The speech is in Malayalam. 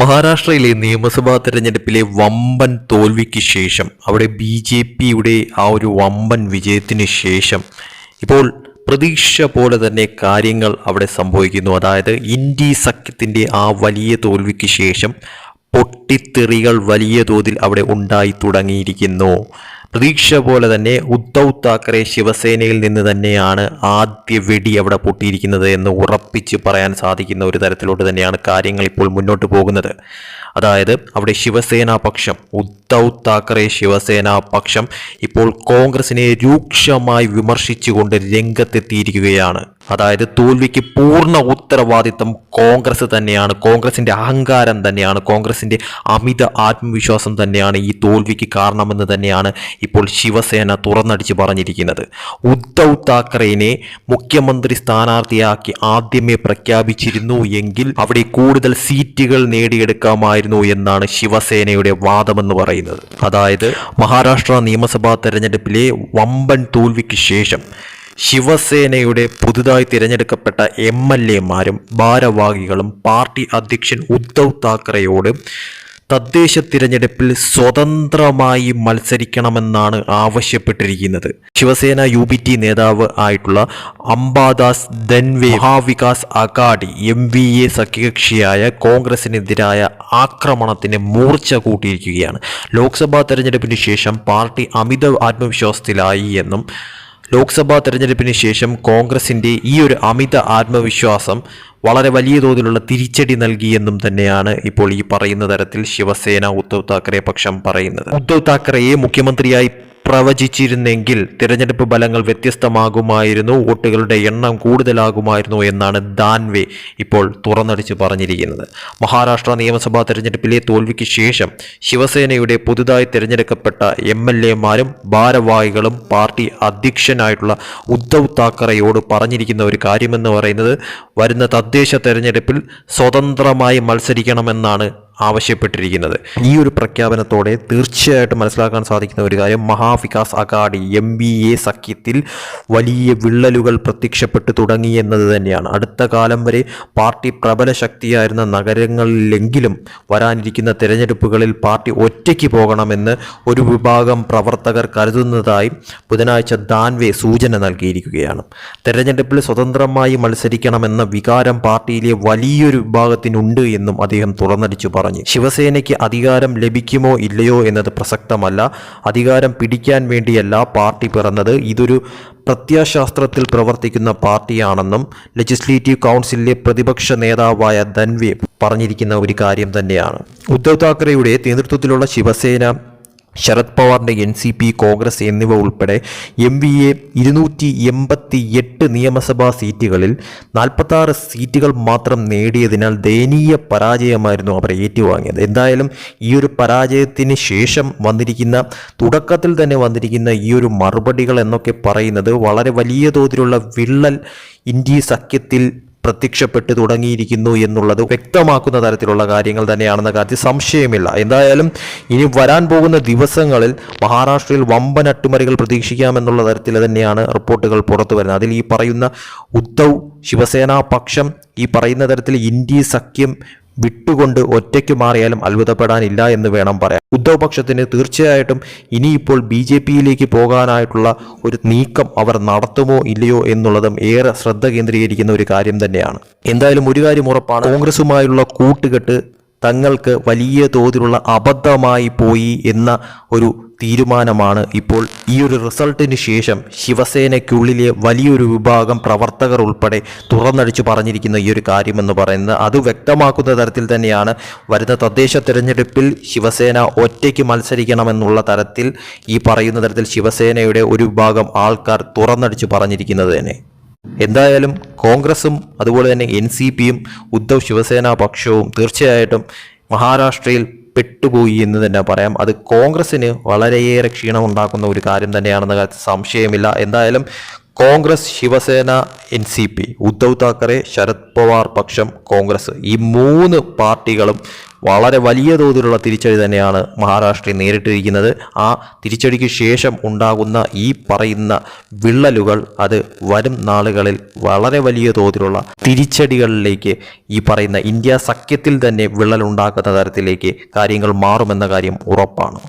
മഹാരാഷ്ട്രയിലെ നിയമസഭാ തെരഞ്ഞെടുപ്പിലെ വമ്പൻ തോൽവിക്ക് ശേഷം അവിടെ ബി ജെ പിയുടെ ആ ഒരു വമ്പൻ വിജയത്തിന് ശേഷം ഇപ്പോൾ പ്രതീക്ഷ പോലെ തന്നെ കാര്യങ്ങൾ അവിടെ സംഭവിക്കുന്നു. അതായത് ഇന്ത്യ സഖ്യത്തിന്റെ ആ വലിയ തോൽവിക്ക് ശേഷം പൊട്ടിത്തെറികൾ വലിയ തോതിൽ അവിടെ ഉണ്ടായി തുടങ്ങിയിരിക്കുന്നു. പ്രതീക്ഷ പോലെ തന്നെ ഉദ്ധവ് താക്കറെ ശിവസേനയിൽ നിന്ന് തന്നെയാണ് ആദ്യ വെടി അവിടെ പൊട്ടിയിരിക്കുന്നത് എന്ന് ഉറപ്പിച്ച് പറയാൻ സാധിക്കുന്ന ഒരു തരത്തിലോട്ട് തന്നെയാണ് കാര്യങ്ങൾ ഇപ്പോൾ മുന്നോട്ട് പോകുന്നത്. അതായത് അവിടെ ശിവസേന പക്ഷം ഉദ്ധവ് താക്കറെ ശിവസേന പക്ഷം ഇപ്പോൾ കോൺഗ്രസിനെ രൂക്ഷമായി വിമർശിച്ചുകൊണ്ട് രംഗത്തെത്തിയിരിക്കുകയാണ്. അതായത് തോൽവിക്ക് പൂർണ ഉത്തരവാദിത്തം കോൺഗ്രസ് തന്നെയാണ് കോൺഗ്രസിന്റെ അഹങ്കാരം തന്നെയാണ് കോൺഗ്രസിന്റെ അമിത ആത്മവിശ്വാസം തന്നെയാണ് ഈ തോൽവിക്ക് കാരണമെന്ന് തന്നെയാണ് ഇപ്പോൾ ശിവസേന തുറന്നടിച്ച് പറഞ്ഞിരിക്കുന്നത്. ഉദ്ധവ് താക്കറേനെ മുഖ്യമന്ത്രി സ്ഥാനാർത്ഥിയാക്കി ആദ്യമേ പ്രഖ്യാപിച്ചിരുന്നു എങ്കിൽ അവിടെ കൂടുതൽ സീറ്റുകൾ നേടിയെടുക്കാമായിരുന്നു എന്നാണ് ശിവസേനയുടെ വാദമെന്ന് പറയുന്നത്. അതായത് മഹാരാഷ്ട്ര നിയമസഭാ തെരഞ്ഞെടുപ്പിലെ വമ്പൻ തോൽവിക്ക് ശേഷം ശിവസേനയുടെ പുതുതായി തിരഞ്ഞെടുക്കപ്പെട്ട എം എൽ എമാരും ഭാരവാഹികളും പാർട്ടി അധ്യക്ഷൻ ഉദ്ധവ് താക്കറെയോട് തദ്ദേശ തിരഞ്ഞെടുപ്പിൽ സ്വതന്ത്രമായി മത്സരിക്കണമെന്നാണ് ആവശ്യപ്പെട്ടിരിക്കുന്നത്. ശിവസേന യു ബി ടി നേതാവ് ആയിട്ടുള്ള Ambadas Danve Mahavikas Aghadi M V A സഖ്യകക്ഷിയായ കോൺഗ്രസിനെതിരായ ആക്രമണത്തിന് മൂർച്ച കൂട്ടിയിരിക്കുകയാണ്. ലോക്സഭാ തെരഞ്ഞെടുപ്പിന് ശേഷം പാർട്ടി അമിത ആത്മവിശ്വാസത്തിലായി എന്നും ലോക്സഭാ തെരഞ്ഞെടുപ്പിന് ശേഷം കോൺഗ്രസിന്റെ ഈ ഒരു അമിത ആത്മവിശ്വാസം വളരെ വലിയ തോതിലുള്ള തിരിച്ചടി നൽകിയെന്നും തന്നെയാണ് ഇപ്പോൾ ഈ പറയുന്ന തരത്തിൽ ശിവസേന ഉദ്ധവ് താക്കറെ പക്ഷം പറയുന്നത്. ഉദ്ധവ് താക്കറെയെ മുഖ്യമന്ത്രിയായി പ്രവചിച്ചിരുന്നെങ്കിൽ തിരഞ്ഞെടുപ്പ് ഫലങ്ങൾ വ്യത്യസ്തമാകുമായിരുന്നു വോട്ടുകളുടെ എണ്ണം കൂടുതലാകുമായിരുന്നു എന്നാണ് ദാൻവേ ഇപ്പോൾ തുറന്നടിച്ച് പറഞ്ഞിരിക്കുന്നത്. മഹാരാഷ്ട്ര നിയമസഭാ തെരഞ്ഞെടുപ്പിലെ തോൽവിക്ക് ശേഷം ശിവസേനയുടെ പുതുതായി തിരഞ്ഞെടുക്കപ്പെട്ട എം എൽ എമാരും ഭാരവാഹികളും പാർട്ടി അധ്യക്ഷനായിട്ടുള്ള ഉദ്ധവ് താക്കറെയോട് പറഞ്ഞിരിക്കുന്ന ഒരു കാര്യമെന്ന് പറയുന്നത് വരുന്ന തദ്ദേശ തെരഞ്ഞെടുപ്പിൽ സ്വതന്ത്രമായി മത്സരിക്കണമെന്നാണ് ആവശ്യപ്പെട്ടിരിക്കുന്നത്. ഈ ഒരു പ്രഖ്യാപനത്തോടെ തീർച്ചയായിട്ടും മനസ്സിലാക്കാൻ സാധിക്കുന്ന ഒരു കാര്യം Mahavikas Aghadi M V A സഖ്യത്തിൽ വലിയ വിള്ളലുകൾ പ്രത്യക്ഷപ്പെട്ടു തുടങ്ങി എന്നത് തന്നെയാണ്. അടുത്ത കാലം വരെ പാർട്ടി പ്രബല ശക്തിയായിരുന്ന നഗരങ്ങളിലെങ്കിലും വരാനിരിക്കുന്ന തിരഞ്ഞെടുപ്പുകളിൽ പാർട്ടി ഒറ്റയ്ക്ക് പോകണമെന്ന് ഒരു വിഭാഗം പ്രവർത്തകർ കരുതുന്നതായി ബുധനാഴ്ച ദാൻവെ സൂചന നൽകിയിരിക്കുകയാണ്. തെരഞ്ഞെടുപ്പിൽ സ്വതന്ത്രമായി മത്സരിക്കണമെന്ന വികാരം പാർട്ടിയിലെ വലിയൊരു വിഭാഗത്തിനുണ്ട് എന്നും അദ്ദേഹം തുറന്നടിച്ചു പറഞ്ഞു. ശിവസേനയ്ക്ക് അധികാരം ലഭിക്കുമോ ഇല്ലയോ എന്നത് പ്രസക്തമല്ല. അധികാരം പിടിക്കാൻ വേണ്ടിയല്ല പാർട്ടി പിറന്നത്. ഇതൊരു പ്രത്യയശാസ്ത്രത്തിൽ പ്രവർത്തിക്കുന്ന പാർട്ടിയാണെന്നും ലെജിസ്ലേറ്റീവ് കൗൺസിലിലെ പ്രതിപക്ഷ നേതാവായ ധൻവി പറഞ്ഞിരിക്കുന്ന ഒരു കാര്യം തന്നെയാണ്. ഉദ്ധവ് താക്കറെയുടെ നേതൃത്വത്തിലുള്ള ശിവസേന ശരത് പവാറിന്റെ എൻ സി പി കോൺഗ്രസ് എന്നിവ ഉൾപ്പെടെ എം വി എ ഇരുന്നൂറ്റി എൺപത്തി എട്ട് നിയമസഭാ സീറ്റുകളിൽ നാൽപ്പത്താറ് സീറ്റുകൾ മാത്രം നേടിയതിനാൽ ദയനീയ പരാജയമായിരുന്നു അവർ ഏറ്റുവാങ്ങിയത്. എന്തായാലും ഈ ഒരു പരാജയത്തിന് ശേഷം വന്നിരിക്കുന്ന തുടക്കത്തിൽ തന്നെ വന്നിരിക്കുന്ന ഈ ഒരു മറുപടികൾ എന്നൊക്കെ പറയുന്നത് വളരെ വലിയ തോതിലുള്ള വിള്ളൽ ഇന്ത്യ സഖ്യത്തിൽ പ്രത്യക്ഷപ്പെട്ടു തുടങ്ങിയിരിക്കുന്നു എന്നുള്ളത് വ്യക്തമാക്കുന്ന തരത്തിലുള്ള കാര്യങ്ങൾ തന്നെയാണെന്ന കാര്യത്തിൽ സംശയമില്ല. എന്തായാലും ഇനി വരാൻ പോകുന്ന ദിവസങ്ങളിൽ മഹാരാഷ്ട്രയിൽ വമ്പൻ അട്ടിമറികൾ പ്രതീക്ഷിക്കാമെന്നുള്ള തരത്തിൽ തന്നെയാണ് റിപ്പോർട്ടുകൾ പുറത്തു വരുന്നത്. അതിൽ ഈ പറയുന്ന ഉദ്ധവ് ശിവസേന പക്ഷം ഈ പറയുന്ന തരത്തിൽ ഇന്ത്യ സഖ്യം വിട്ടുകൊണ്ട് ഒറ്റയ്ക്ക് മാറിയാലും അത്ഭുതപ്പെടാനില്ല എന്ന് വേണം പറയാം ഉദ്ധവ് പക്ഷത്തിന് തീർച്ചയായിട്ടും ഇനിയിപ്പോൾ ബി ജെ പിയിലേക്ക് പോകാനായിട്ടുള്ള ഒരു നീക്കം അവർ നടത്തുമോ ഇല്ലയോ എന്നുള്ളതും ഏറെ ശ്രദ്ധ കേന്ദ്രീകരിക്കുന്ന ഒരു കാര്യം തന്നെയാണ്. എന്തായാലും ഒരു കാര്യം ഉറപ്പാണ് കോൺഗ്രസുമായുള്ള കൂട്ടുകെട്ട് തങ്ങൾക്ക് വലിയ തോതിലുള്ള അബദ്ധമായി പോയി എന്ന ഒരു തീരുമാനമാണ് ഇപ്പോൾ ഈ ഒരു റിസൾട്ടിന് ശേഷം ശിവസേനയ്ക്കുള്ളിലെ വലിയൊരു വിഭാഗം പ്രവർത്തകർ ഉൾപ്പെടെ തുറന്നടിച്ചു പറഞ്ഞിരിക്കുന്ന ഈ ഒരു കാര്യമെന്ന് പറയുന്നത്. അത് വ്യക്തമാക്കുന്ന തരത്തിൽ തന്നെയാണ് വരുന്ന തദ്ദേശ തിരഞ്ഞെടുപ്പിൽ ശിവസേന ഒറ്റയ്ക്ക് മത്സരിക്കണമെന്നുള്ള തരത്തിൽ ഈ പറയുന്ന തരത്തിൽ ശിവസേനയുടെ ഒരു വിഭാഗം ആൾക്കാർ തുറന്നടിച്ചു പറഞ്ഞിരിക്കുന്നത് തന്നെ. എന്തായാലും കോൺഗ്രസും അതുപോലെ തന്നെ എൻ സി പിയും ഉദ്ധവ് ശിവസേന പക്ഷവും തീർച്ചയായിട്ടും മഹാരാഷ്ട്രയിൽ പെട്ടുപോയി എന്ന് തന്നെ പറയാം. അത് കോൺഗ്രസ്സിന് വളരെയേറെ ക്ഷീണം ഉണ്ടാക്കുന്ന ഒരു കാര്യം തന്നെയാണെന്ന സംശയമില്ല. എന്തായാലും Congress Shiv Sena N C P Uddhav Thackeray Sharad Pawar പക്ഷം കോൺഗ്രസ് ഈ മൂന്ന് പാർട്ടികളും വളരെ വലിയ തോതിലുള്ള തിരിച്ചടി തന്നെയാണ് മഹാരാഷ്ട്രയെ നേരിട്ടിരിക്കുന്നത്. ആ തിരിച്ചടിക്ക് ശേഷം ഉണ്ടാകുന്ന ഈ പറയുന്ന വിള്ളലുകൾ അത് വരും നാളുകളിൽ വളരെ വലിയ തോതിലുള്ള തിരിച്ചടികളിലേക്ക് ഈ പറയുന്ന ഇന്ത്യ സഖ്യത്തിൽ തന്നെ വിള്ളലുണ്ടാക്കുന്ന തരത്തിലേക്ക് കാര്യങ്ങൾ മാറുമെന്ന കാര്യം ഉറപ്പാണ്.